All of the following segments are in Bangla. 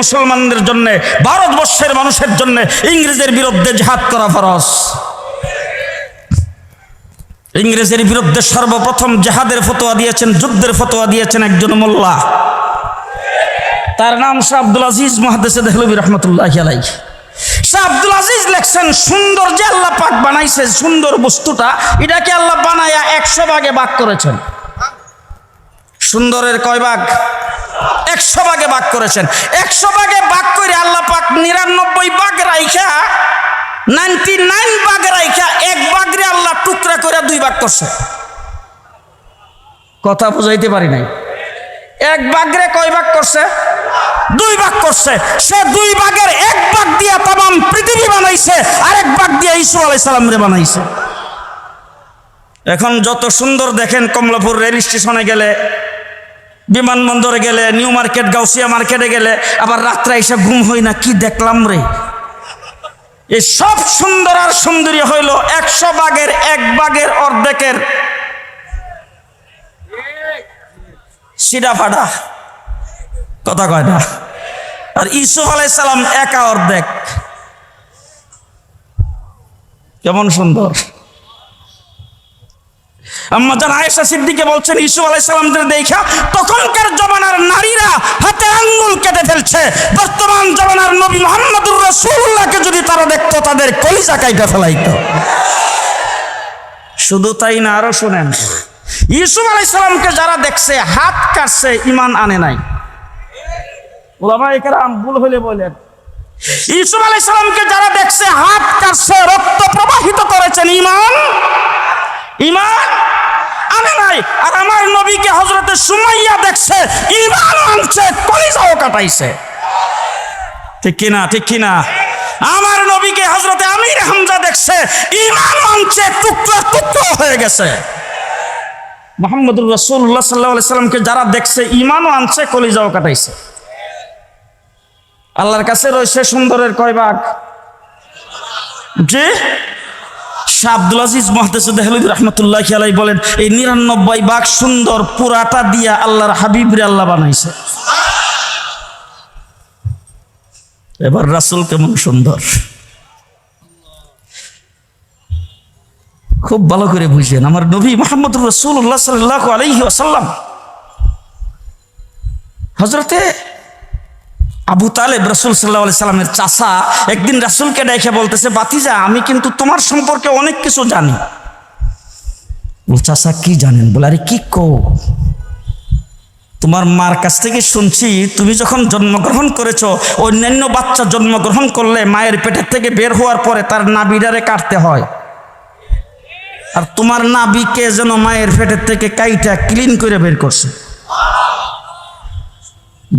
মুসলমানদের জন্য, ভারতবর্ষের মানুষের জন্য ইংরেজের বিরুদ্ধে জেহাদ করা ফরজ। ইংরেজের বিরুদ্ধে সর্বপ্রথম জেহাদের ফতোয়া দিয়েছেন, যুদ্ধের ফতোয়া দিয়েছেন একজন মোল্লা। তার নাম শাহ আব্দুল আজিজ মহাদেসে দেহলবী রহমতুল্লাহ শাহ আব্দুল আজিজ লেখছেন, সুন্দর যে আল্লাহ পাক বানাইছে সুন্দর বস্তুটা, এটাকে আল্লাহ বানায়া একশো ভাগে ভাগ করেছেন। সুন্দরের কয় ভাগ? ভাগে ভাগ করেছেন। একশো ভাগে ভাগ করে আল্লাহ পাক নিরানব্বই ভাগ রাইখা নাইনটি নাইন ভাগ রাইখা এক ভাগরে আল্লাহ টুকরা করে দুই ভাগ করছে। কথা বুঝাইতে পারি নাই। এক ভাগরে কয় ভাগ করছে? দুই ভাগ করছে। সে দুই ভাগের এক ভাগ দিয়া তাম পৃথিবী বানাইছে, আরেক ভাগ দিয়া ইসু আলাইসালাম রে বানাইছে। এখন যত সুন্দর দেখেন কমলাপুর রেল স্টেশনে গেলে বিমানবন্দরে গেলে, নিউ মার্কেট, গাউসিয়া মার্কেটে গেলে আবার রাত্রে এসে ঘুম হই না, কি দেখলাম রে? এই সব সুন্দর আর সুন্দরী হইল একশো বাগের এক বাগের অর্ধেকের। সিডা ফাডা কথা কয় না। আর ইসুফ আলাইসালাম একা অর্ধেক। কেমন সুন্দর। আম্মা জান আয়েশা সিদ্দিকে বলছেন, ইসুফ আলাইসালামদের দেখা তখনকার জমানার নারীরা হাতে আঙ্গুল কেটে ফেলছে। বর্তমান জমানার নবী মোহাম্মদুর রাসূলুল্লাহকে যদি তারা দেখতো, তাদের কলিজা কাইটা ফেলাইতো। শুধু তাই না, আরও শুনেন। আলাইসালামকে যারা দেখছে, হাত কাটছে ইমান আনে নাই। ওলামা একরাম ভুল হলে বলেন। আলাইসালামকে যারা দেখছে, হাত কাটছে, রক্ত প্রবাহিত করেছেন ইমান ইমান আনে নাই আর আমার নবীকে হজরতে সুমাইয়া দেখছে, ইমান আনছে, কলিজাও কাটাইছে। ঠিক কিনা ঠিক কিনা? আমার নবীকে হজরতে আমির হামজা দেখছে, ইমান আনছে, টুকরো টুকরো হয়ে গেছে। মোহাম্মদুর রসুল্লাহ সাল্লাহ সাল্লামকে যারা দেখছে, ইমানও আনছে, কলিজাও কাটাইছে। আল্লাহর কাছে রয়েছে সুন্দরের কয় ভাগ যে শাহ আব্দুল আজিজ মহাদেসুদ রহমতুল্লাহ আলাই বলেন, এই নিরানব্বই বাঘ সুন্দর পুরাটা দিয়া আল্লাহর হাবিবরে আল্লাহ বানাইছে। এবার রাসুল কেমন সুন্দর। খুব ভালো করে বুঝেন, আমার নবী মোহাম্মদ রসুল্লাহ সাল্লাহ আলহি আসাল্লাম হজরতে আবু তালেব রসুল সাল্লাহ সাল্লামের চাষা একদিন রাসুলকে ডেকে বলতেছে বাতিজা আমি কিন্তু তোমার সম্পর্কে অনেক কিছু জানি। চাষা কি জানেন? বলে, আরে, কি কো তোমার মার কাছ থেকে শুনছি, তুমি যখন জন্মগ্রহণ করেছ, অন্যান্য বাচ্চা জন্মগ্রহণ করলে মায়ের পেটের থেকে বের হওয়ার পরে তার নাবিডারে কাটতে হয়। আর তোমার নাবিকে যেন মায়ের পেটের থেকে কাইটা ক্লিন করে বের করছে?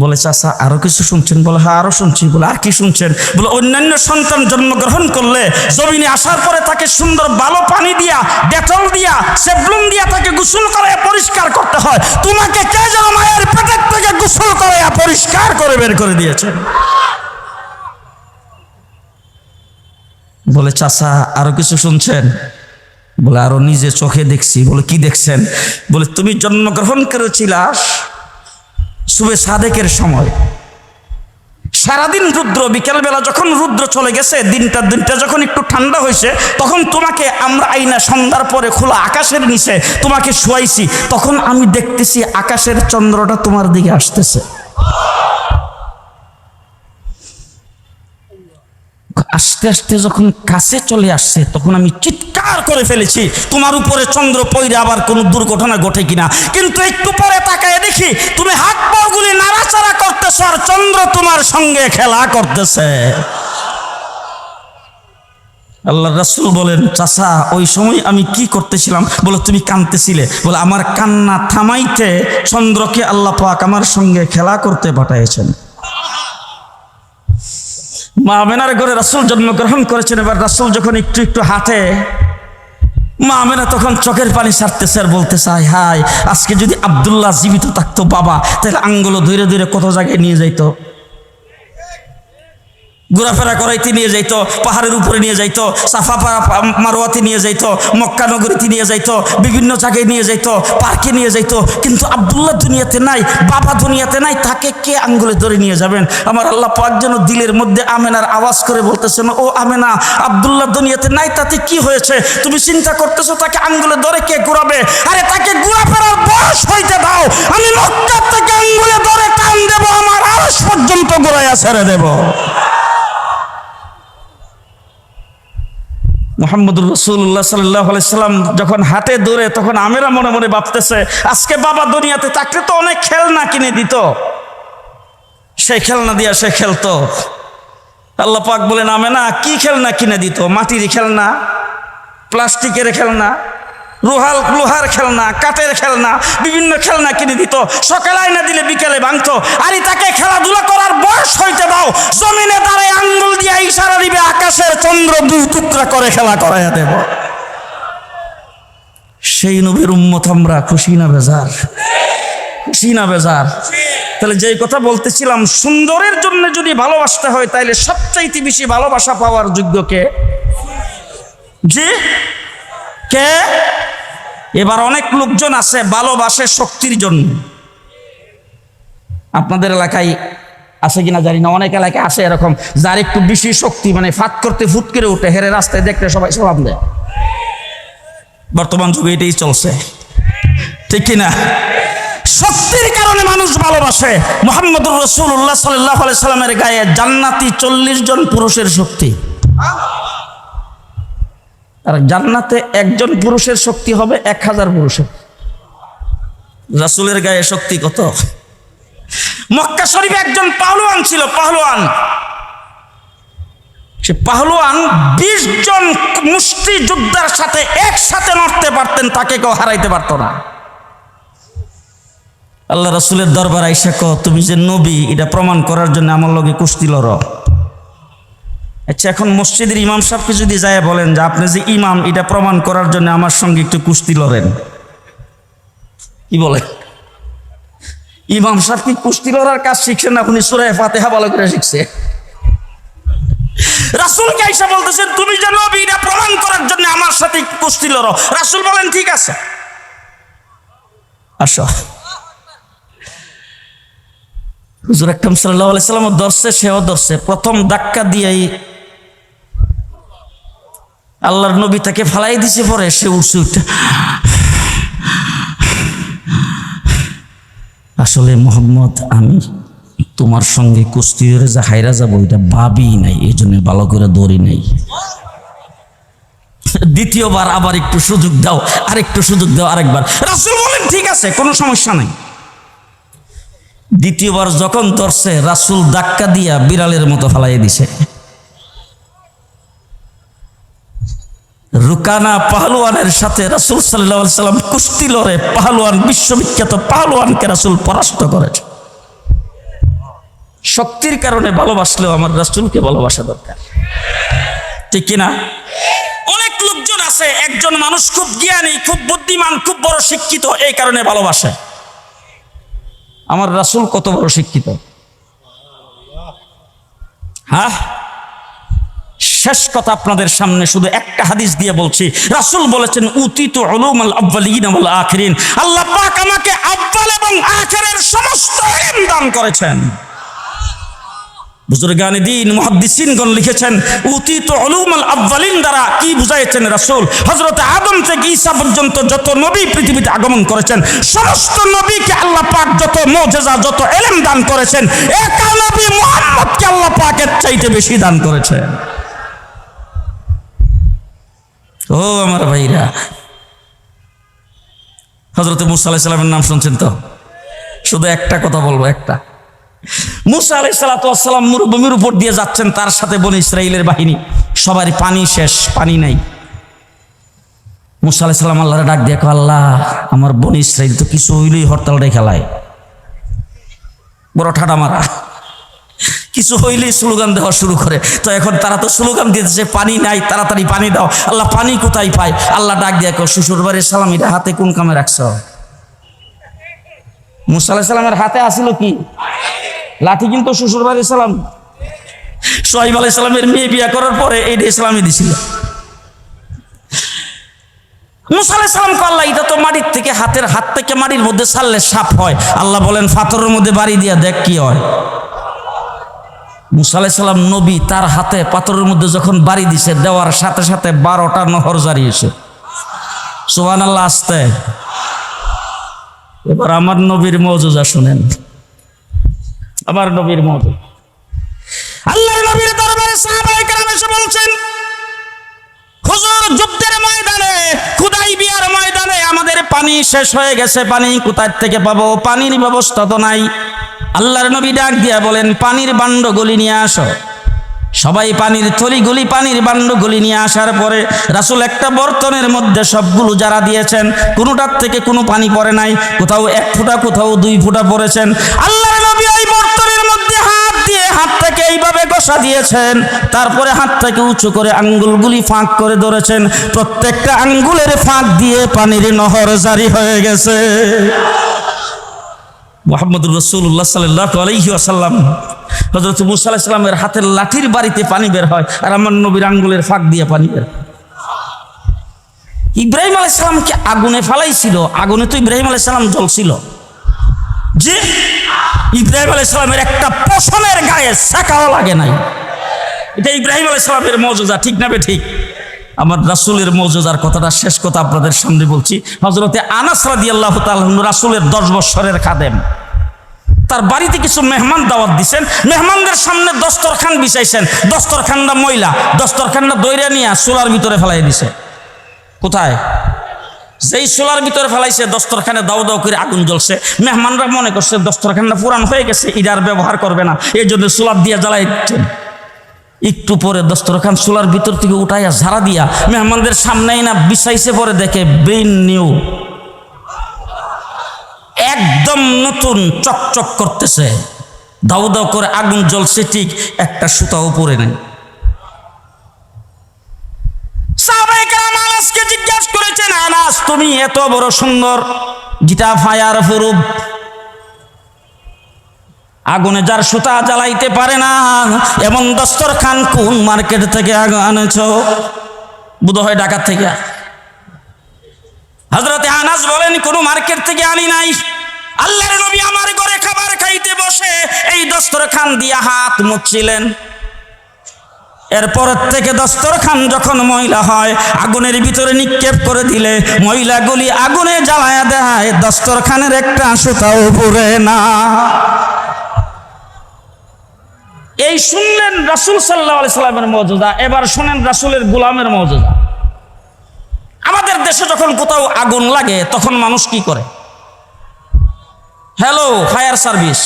বলে, চাচা, আরও কিছু শুনছেন? বলে হ্যাঁ আরও শুনছি। বলে, আর কি শুনছেন? বলে, অন্যান্য সন্তান জন্মগ্রহণ করলে জমিনে আসার পরে তাকে সুন্দর ভালো পানি দিয়া, ডেটল দিয়া, সেবলুন দিয়া তাকে গোসল করে পরিষ্কার করতে হয়। তোমাকে কে যেন মায়ের পেটের থেকে গোসল করে পরিষ্কার করে বের করে দিয়েছে? বলে, চাচা, আরও কিছু শুনছেন? বলে, আরও নিজে চোখে দেখছি। বলে, কি দেখছেন? বলে, তুমি জন্মগ্রহণ করেছিলাস শুভে সাদেকের সময়। সারাদিন রুদ্র, বিকেলবেলা যখন রুদ্র চলে গেছে, দিনটা দিনটা যখন একটু ঠান্ডা হয়েছে, তখন তোমাকে আমরা আইনা সন্ধ্যার পরে খোলা আকাশের নিচে তোমাকে শুয়াইছি। তখন আমি দেখতেছি আকাশের চন্দ্রটা তোমার দিকে আসতেছে। আস্তে আস্তে যখন কাছে চলে আসছে, তখন আমি চিৎকার করে ফেলেছি, তোমার উপরে চন্দ্র পইরে আবার কোনো দুর্ঘটনা ঘটে কিনা। কিন্তু একটু পরে তাকায় দেখি তুমি হাত পাগুলি নাড়াচাড়া করতেছ আর চন্দ্র তোমার সঙ্গে খেলা করতেছে। আল্লাহ রাসুল বলেন চাষা ওই সময় আমি কি করতেছিলাম? বলে, তুমি কানতেছিলে বলে, আমার কান্না থামাইতে চন্দ্রকে আল্লাহ পাক আমার সঙ্গে খেলা করতে পাঠাইছেন। মা আমেনার ঘরে রাসুল জন্মগ্রহণ করেছেন। এবার রাসুল যখন একটু একটু হাঁটে, মা আমেনা তখন চোখের পানি সারতেছে আর বলতে চায় হাই আজকে যদি আবদুল্লাহ জীবিত থাকতো বাবা, তাহলে আঙ্গুলো ধীরে ধীরে কত জায়গায় নিয়ে যাইতো? ঘোরাফেরা করাইতে নিয়ে যাইত, পাহাড়ের উপরে নিয়ে যাইত, সাফা মারোয়াতে নিয়ে যাইত, মক্কা নগরীতে নিয়ে যাইত, বিভিন্ন জায়গায় নিয়ে যাইতো, পার্কে নিয়ে যাইত। কিন্তু আবদুল্লাহ দুনিয়াতে নাই, বাবা দুনিয়াতে নাই, তাকে কে আঙ্গুলে ধরে নিয়ে যাবেন? আমার আল্লাহ পাক যেন দিলের মধ্যে আমেনার আওয়াজ করে বলতেছেন, ও আমেনা, আব্দুল্লাহ দুনিয়াতে নাই, তাতে কি হয়েছে? তুমি চিন্তা করতেছো তাকে আঙ্গুলে ধরে কে ঘুরাবে? আরে তাকে ঘোরাফেরার বয়স হইতে দাও। আমি মক্কা থেকে আঙ্গুলে ধরে টান দেবো, আমার আওয়াজ পর্যন্ত ঘুরাইয়া ছেড়ে দেবো। মোহাম্মদুর রসুল্লাহ সাল্লাহ সাল্লাম যখন হাতে দৌড়ে তখন আমেরা মনে মনে ভাবতেছে, আজকে বাবা দুনিয়াতে তাকে তো অনেক খেলনা কিনে দিত। সে খেলনা দিয়া সে খেলতো। আল্লাহ বলে নামে না কি খেলনা কিনে দিত? মাটির খেলনা? প্লাস্টিকের খেলনা? লোহাল লোহার খেলনা, কাঠের খেলনা, বিভিন্ন খেলনা কিনে দিত। সকালে আয়না দিলে বিকেলে ভাঙতো। আরে তাকে খেলাধুলা করার বয়স হইতে দাও। জমিনে দাঁড়ায় আঙ্গুল দিয়ে ইশারা দিবে, আকাশের চন্দ্র দুই টুকরা করে খেলা করাইয়া দেব। সেই নবীর উম্মত আমরা খুশি না বেজার? খুশি না বেজার? তাহলে যেই কথা বলতেছিলাম, সুন্দরের জন্য যদি ভালোবাসতে হয়, তাইলে সবচাইতে বেশি ভালোবাসা পাওয়ার যোগ্য কে? জি? কে? এবার অনেক লোকজন আছে ভালোবাসে শক্তির জন্য। আপনাদের এলাকায় আছে কিনা জানি না, অনেক এলাকায় আছে এরকম। যার একটু বেশি শক্তি মানে ফাত করতে, ফুট করে উঠে হেরে রাস্তায় দেখলে সবাই সবাব দেয়। বর্তমান যুগে এটাই চলছে। ঠিক কিনা? শক্তির কারণে মানুষ ভালোবাসে। মোহাম্মদুর রসুল্লাহ সাল্লাহ সাল্লামের গায়ে জান্নাতি চল্লিশ জন পুরুষের শক্তি। আর জান্নাতে একজন পুরুষের শক্তি হবে এক হাজার পুরুষের। রাসুলের গায়ে শক্তি কত? মক্কা শরীফে একজন পাহলোয়ান ছিল, পাহলোয়ান। সে পাহলোয়ান বিশ জন মুষ্টি যোদ্ধার সাথে একসাথে লড়তে পারতেন, তাকে কেউ হারাইতে পারত না। আল্লাহ রাসুলের দরবার আইসা তুমি যে নবী, এটা প্রমাণ করার জন্য আমার লগে কুস্তি লড়। আচ্ছা এখন মসজিদের ইমাম সাহেবকে যদি যায় বলেন যে আপনি যে ইমাম, এটা প্রমাণ করার জন্য আমার সঙ্গে একটু কুস্তি লড়েন। কি বলে ইমাম সাহেব কি কুস্তি লড়ার কাজ শিখছেন আপনি সুরায় ফাতেহা ভালো করে শিখছে। রাসুলকে আইসা বলতেছেন, তুমি নবী, এটা প্রমাণ করার জন্য আমার সাথে কুস্তি লড়ো। রাসুল বলেন, ঠিক আছে। আসো। হুজুর আকরম সাল্লাহ আলাইসাল্লাম ধরছে সেও ধরছে প্রথম ধাক্কা দিয়েই আল্লাহর নবী তাকে ফালাই দিছে পরে সে উঠছে উঠে আসলে মোহাম্মদ, আমি তোমার সঙ্গে কুস্তি ধরে যা হাইরা যাব, এটা ভাবি নাই, এই জন্য ভালো করে দৌড়ি নাই। দ্বিতীয়বার আবার একটু সুযোগ দাও আর একটু সুযোগ দাও, আরেকবার। রাসুল বলেন, ঠিক আছে, কোনো সমস্যা নাই। দ্বিতীয়বার যখন ধরছে, রাসুল ধাক্কা দিয়া বিড়ালের মতো ফালাই দিছে। রুকানা পাহলওয়ানের সাথে রাসুল সাল্লাহ সাল্লাম কুস্তি লড়ে পাহলওয়ান বিশ্ববিখ্যাত পাহলওয়ানকে রাসুল পরাস্ত করেছে। শক্তির কারণে ভালোবাসলেও আমার রাসুলকে ভালোবাসা দরকার। ঠিক কিনা? অনেক লোকজন আছে, একজন মানুষ খুব জ্ঞানী, খুব বুদ্ধিমান, খুব বড় শিক্ষিত, এই কারণে ভালোবাসে। আমার রাসুল কত বড় শিক্ষিত? হ্যাঁ? শেষ কথা আপনাদের সামনে শুধু একটা হাদিস দিয়ে বলছি। রাসুল বলেছেন, উতিত উলুম আল আব্বালিন ওয়াল আখিরিন। আল্লাহ পাক আমাকে আব্বাল এবং আখিরের সমস্ত ইলম দান করেছেন। বুজুর্গানি দিন, মুহাদ্দিসিনগণ লিখেছেন, উতিত উলুম আল আব্বালিন দ্বারা কি বুঝাইছেন রাসূল? হযরত আদম থেকে ঈসা পর্যন্ত যত নবী পৃথিবীতে আগমন করেছেন, সমস্ত নবীকে আল্লাহ পাক যত মুজিজা, যত ইলম দান করেছেন একা নবী মুহাম্মদকে আল্লাহ পাকের চাইতে বেশি দান করেছেন। ও আমার ভাইরা। হজরত মুসা আলাইসাল্লামের নাম শুনছেন তো? শুধু একটা কথা বলব, একটা। মুসা আলাই সালাতাম মরুভূমির উপর দিয়ে যাচ্ছেন, তার সাথে বন ইসরায়েলের বাহিনী। সবারই পানি শেষ, পানি নাই। মুসা আলাই সাল্লাম ডাক দিয়ে আল্লাহ, আমার বন ইসরায়েল তো কিছু হইলেই হরতালটাই খেলায়। বড় ঠাডা মারা। কিছু হইলেই স্লোগান দেওয়া শুরু করে। তো এখন তারা তো স্লোগান দিতেছে পানি নাই, তাড়াতাড়ি পানি দাও। আল্লাহ পানি কোথায় পায়? আল্লাহ ডাক দিয়ে শ্বশুর বাড়ির সালাম এটা হাতে কোন কামে রাখছ? মুসা আলাইহিস সালামের হাতে আসিল কি? লাঠি কিন্তু শ্বশুর বাড়ির সালাম। সোহাইব আলাই সালামের মেয়ে বিয়া করার পরে এইটা ইসলামে দিছিল। আল্লাহ, এটা তো মাটির থেকে হাতের হাত থেকে মাটির মধ্যে ছাড়লে সাপ হয়। আল্লাহ বলেন পাথরের মধ্যে বাড়ি দিয়া দেখ কি হয়। মুসা সালাম নবী তার হাতে পাথরের মধ্যে যখন বাড়ি দিছে, দেওয়ার সাথে সাথে বারোটা নহর জারিয়েছে সোহান আল্লাহ আসতে। এবার আমার নবীর মজুজা শুনেন। আমার নবীর মৌজুদ আল্লাহ নবীর দরবারে সাহাবায়ে কেরাম এসে বলছেন হুজুর যুদ্ধের ময়দানে, খুদাই বিয়ার ময়দানে আমাদের পানি শেষ হয়ে গেছে, পানি কোথায় থেকে পাবো? পানির ব্যবস্থা তো নাই। আল্লাহর দিয়া বলেন, পানির নিয়ে আসো। সবাই পানির পানির নিয়ে আসার পরে রাসূল একটা বর্তনের মধ্যে সবগুলো যারা দিয়েছেন। কোনোটার থেকে কোনো পানি পড়ে নাই, কোথাও এক ফোঁটা, কোথাও দুই ফোঁটা পড়েছেন। আল্লাহর গোসা দিয়েছেন, তারপরে হাতটাকে উঁচু করে আঙ্গুলগুলি ফাঁক করে ধরেছেন। প্রত্যেকটা আঙ্গুলের ফাঁক দিয়ে পানির নহর জারি হয়ে গেছে। মোহাম্মদুর রসুল্লাহ সাল্লাহ আলহি আসাল্লাম হজরত মুসা আলাহিসাল্লামের হাতের লাঠির বাড়িতে পানি বের হয় আর আমার নবীর আঙ্গুলের ফাঁক দিয়ে পানি বের। ইব্রাহিম আলাইসালামকে আগুনে ফালাইছিল, আগুনে তো ইব্রাহিম আলাইসালাম জ্বলছিল। যে ইব্রাহিম আলাইসালামের একটা পশমের গায়ে শাখাও লাগে নাই। এটা ইব্রাহিম আলাইসালামের মৌজুদা ঠিক না ঠিক? আমার রাসুলের মৌজুদার কথাটা শেষ কথা আপনাদের সামনে বলছি। হজরতে আনাস রাদি আল্লাহ রাসুলের দশ বৎসরের খাদেম। তার বাড়িতে কিছু মেহমান দাওয়াত দিছেন। মেহমানদের সামনে দস্তরখান বিছাইছেন। দস্তরখানটা ময়লা, দস্তরখানটা দৈরা নিয়ে চুলার ভিতরে ফেলাই দিছে। কোথায়? যেই চুলার ভিতরে ফেলাইছে, দস্তরখানে দাও দাও করে আগুন জ্বলছে। মেহমানরা মনে করছে, দস্তরখানটা পুরান হয়ে গেছে ইডার ব্যবহার করবে না। এই জন্য চুলার দিয়ে জ্বালাই দিচ্ছেন একটু পরে দস্তরখান চুলার ভিতর থেকে উঠাইয়া ঝাড়া দিয়া মেহমানদের সামনেই না বিছাইছে পরে দেখে ব্রেন নিউ। একদম নতুন চকচক করতেছে। দাউ দাউ করে আগুন জ্বলছে, ঠিক একটা সুতাও পরে নেই। জিজ্ঞাসা করেছেন তুমি এত বড় সুন্দর। যেটা ফায়ার প্রুফ। আগুনে যার সুতা জ্বালাইতে পারে না, এমন দস্তর খান কোন মার্কেট থেকে আগুন আনেছ? বুধ হয় ঢাকার থেকে। হজরতে আনাস বলেন, কোনো মার্কেট থেকে আনি নাই। আল্লাহর নবী আমার ঘরে খাবার খাইতে বসে এই দস্তর খান দিয়া হাত মুছছিলেন। এরপর থেকে দস্তরখান যখন ময়লা হয়, আগুনের ভিতরে নিক্ষেপ করে দিলে ময়লাগুলি আগুনে জ্বালায়া দেয়। দস্তরখানের একটা সুতাও পুরে না। এই শুনলেন রাসুল সাল্লাহ সাল্লামের মর্যাদা, এবার শোনেন রাসুলের গোলামের মর্যাদা। আমাদের দেশে যখন কোথাও আগুন লাগে, তখন মানুষ কি করে? হ্যালো ফায়ার সার্ভিস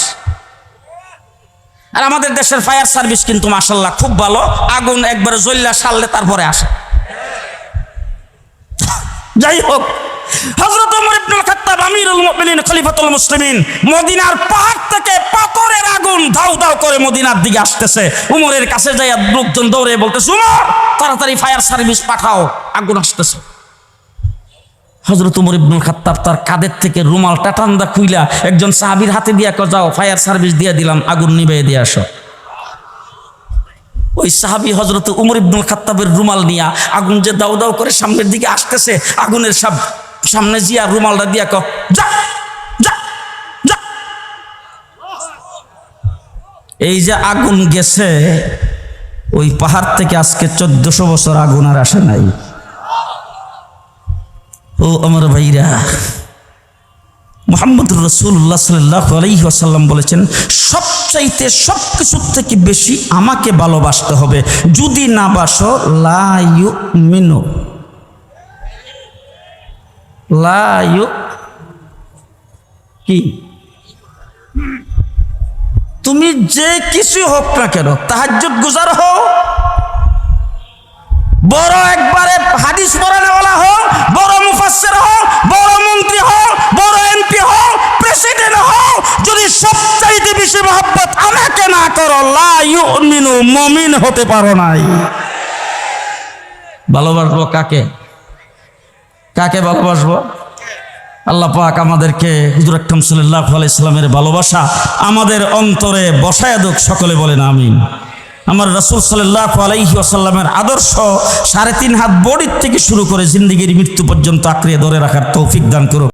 আর আমাদের দেশের ফায়ার সার্ভিস কিন্তু মাসাল্লাহ খুব ভালো। আগুন একবারে জ্বললা সারলে তারপরে আসে। যাই হোক মুসলিমিন মদিনার থেকে পাথরের আগুন ধাউ ধাউ করে মদিনার দিকে আসতেছে। উমরের কাছে যাইয়া দৌড়ে বলতেছে তাড়াতাড়ি ফায়ার সার্ভিস পাঠাও। আগুন আসতেছে। হজরত উমর ইবনুল খাত্তাব তার কাদের থেকে রুমাল টাটান্দা খুইলা একজন সাহাবীর হাতে দিয়া কো যাও, ফায়ার সার্ভিস দিয়ে দিলাম, আগুন নিবে দিয়ে আসো। ওই সাহাবি হজরত উমর ইবনুল খাত্তাবের রুমাল নিয়া আগুন যে দাউ দাউ করে সামনের দিকে আসতেছে, আগুনের সব, সামনে জিয়া রুমালটা দিয়া ক যা। এই যে আগুন গেছে, ওই পাহাড় থেকে আজকে চোদ্দশো বছর আগুন আর আসে নাই। ও আমার ভাইরা মোহাম্মদ রসুল্লাহ সাল্লাহ আলাইহি আসাল্লাম বলেছেন, সবচাইতে সব কিছুর থেকে বেশি আমাকে ভালোবাসতে হবে। যদি না বাসো লায়ু মিনু লায়ু কি? তুমি যে কিছু হোক না কেন, তাহাজ্জুদ গুজার হও। বড় একবারে হাদিস পড়ানেওয়ালা হোক বড় মুফাসসির হোক, বড় মন্ত্রী হোক, বড় এমপি হোক প্রেসিডেন্ট হোক, যদি সবচাইতে বেশি মহব্বত আমাকে না করো, লা ইউমিনু মুমিন হতে পারো নাই। ভালোবাসবো কাকে? কাকে ভালোবাসবো? আল্লাহ পাক আমাদেরকে হুজুর আকরম সাল্লাল্লাহু আলাইহি সাল্লামের ভালোবাসা আমাদের অন্তরে বসায় দুক, সকলে বলেন আমিন। আমার রসুল সাল্লাহ আলাইহি আসাল্লামের আদর্শ সাড়ে তিন হাত বডির থেকে শুরু করে জিন্দিগির মৃত্যু পর্যন্ত আঁকড়িয়ে ধরে রাখার তৌফিক দান করুন।